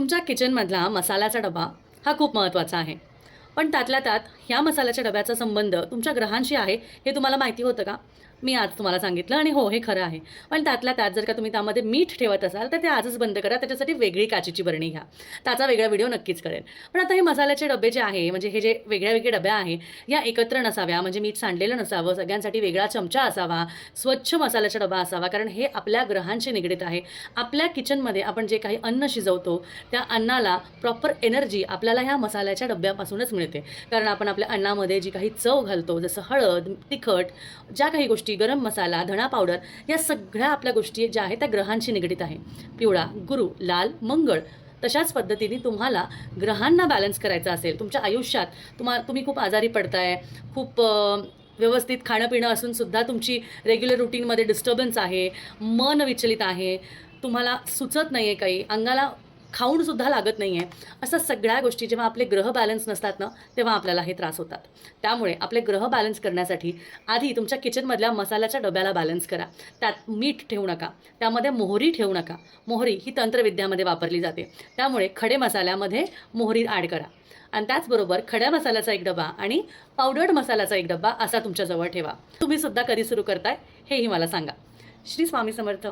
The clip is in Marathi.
तुमच्या किचनमधला मसाल्याचा डबा हा खूप महत्त्वाचा आहे. पण त्यातल्या त्यात ह्या मसाल्याच्या डब्याचा संबंध तुमच्या ग्रहांशी आहे हे तुम्हाला माहिती होतं का? मी आज तुम्हाला सांगितलं आणि हो हे खरं आहे. पण त्यातल्या त्यात जर का तुम्ही त्यामध्ये मीठ ठेवत असाल तर ते आजच बंद करा. त्याच्यासाठी वेगळी काचेची बरणी घ्या. त्याचा वेगळा व्हिडिओ नक्कीच करेन. पण आता हे मसाल्याचे डबे जे आहे म्हणजे हे जे वेगळ्या वेगळे डब्या आहे या एकत्र नसाव्या म्हणजे मीठ सांडलेलं नसावं सगळ्यांसाठी वेगळा चमचा असावा स्वच्छ मसाल्याचा डबा असावा कारण हे आपल्या ग्रहांशी निगडीत आहे. आपल्या किचनमध्ये आपण जे काही अन्न शिजवतो त्या अन्नाला प्रॉपर एनर्जी आपल्याला ह्या मसाल्याच्या डब्यापासूनच मिळते. कारण आपण आपल्या अन्नामध्ये जी काही चव घालतो जसं हळद तिखट ज्या काही गोष्टी गरम मसाला धणा पावडर या सगळ्या आपल्या गोष्टी ज्या आहेत त्या ग्रहांशी निगडीत आहे. पिवळा गुरु लाल मंगळ तशाच पद्धतीने तुम्हाला ग्रहांना बॅलन्स करायचा असेल तुमच्या आयुष्यात तुम्हा तुम्ही खूप आजारी पडताय खूप व्यवस्थित खाणं पिणं असून सुद्धा तुमची रेग्युलर रुटीनमध्ये डिस्टर्बन्स आहे मन विचलित आहे तुम्हाला सुचत नाही आहे काही अंगाला खाऊनसुद्धा लागत नाही आहे अशा सगळ्या गोष्टी जेव्हा आपले ग्रह बॅलन्स नसतात ना तेव्हा आपल्याला हे त्रास होतात. त्यामुळे आपले ग्रह बॅलन्स करण्यासाठी आधी तुमच्या किचनमधल्या मसाल्याच्या डब्याला बॅलन्स करा. त्यात मीठ ठेवू नका. त्यामध्ये मोहरी ठेवू नका. मोहरी ही तंत्रविद्यामध्ये वापरली जाते. त्यामुळे खडे मसाल्यामध्ये मोहरी ॲड करा. आणि त्याचबरोबर खड्या मसाल्याचा एक डबा आणि पावडर्ड मसाल्याचा एक डबा असा तुमच्याजवळ ठेवा. तुम्ही सुद्धा कधी सुरू करताय हेही मला सांगा. श्री स्वामी समर्थ.